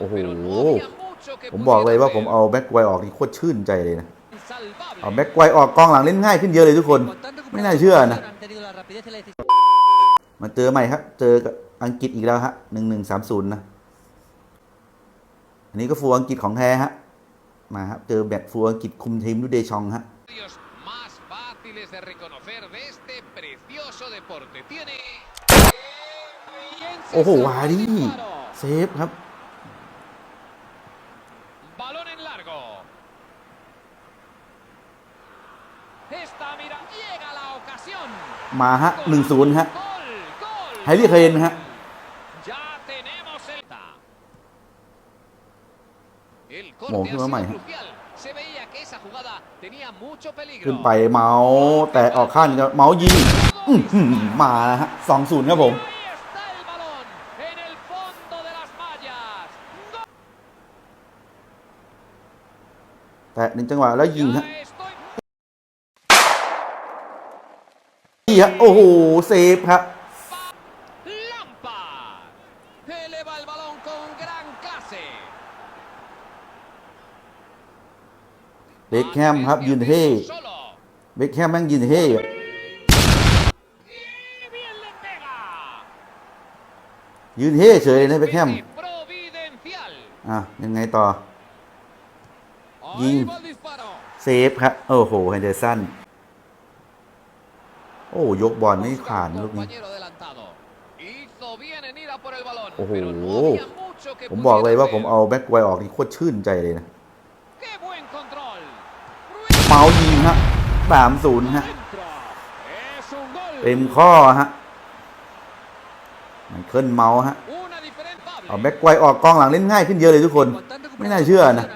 โอ้โห pero no había mucho que ผมบอกเลยว่า pudiera ผม hacer. เอาแบ็กไวออกนี่โคตรชื่นใจเลยนะ Insalvable. เอาแบ็กไวออกกองหลังเล่นง่ายขึ้นเยอะเลยทุกคน ไม่น่าเชื่อนะ Han tenido la rapidez y la decisión. มาเจอใหม่ครับ เจอกับอังกฤษอีกแล้วฮะหนึ่งหนึ่งสามศูนย์นะ อันนี้ก็ฟูลอังกฤษของแท้ฮะ มาครับ เจอแบบฟูลอังกฤษคุมทีมด้วยเดชองฮะ Los más fáciles de reconocer de este precioso deporte. Tiene. Bien โอ้โห cesado วา el ดี้ disparo. เซฟครับ Balón en largo. Esta mira, llega la ocasión. มาฮะหนึ่งศูนย์ฮะ Gol, gol. ไฮรี่เคนฮะ Ya tenemos el. El Mo, corte ha qué sido mamá, eh. crucial. Se veía que esa jugada tenía mucho ขึ้น peligro. ไปเมาส์แต่ออกข้างก็เมาส์ยิงอื้อหือมานะฮะสองศูนย์ครับผม แต่หนึ่งจังหวะแล้วยิงฮะ Ya estoy นี่ฮะโอ้โหเซฟครับ Lampard. Eleva el balón con gran clase. เบคแฮมครับยืนเท่ Solo. เบคแฮมแม่งยืนเท่อะ Y bien le pega. ยืนเท่เฉยเลยนะเบคแฮม Providencial. อะยังไงต่อ ยิง เซฟครับ โอ้โหเฮนเดอร์สัน โอ้ยกบอลไม่ผ่านลูกนี้ โอ้โห ผมบอกเลยว่าผมเอาแบ็กไวออกนี่โคตรชื่นใจเลยนะ เมายิงฮะสามศูนย์ฮะ เต็มข้อฮะไมเคิลเมาฮะ เอาแบ็กไวออกกองหลังเล่นง่ายขึ้นเยอะเลยทุกคน ไม่น่าเชื่อนะ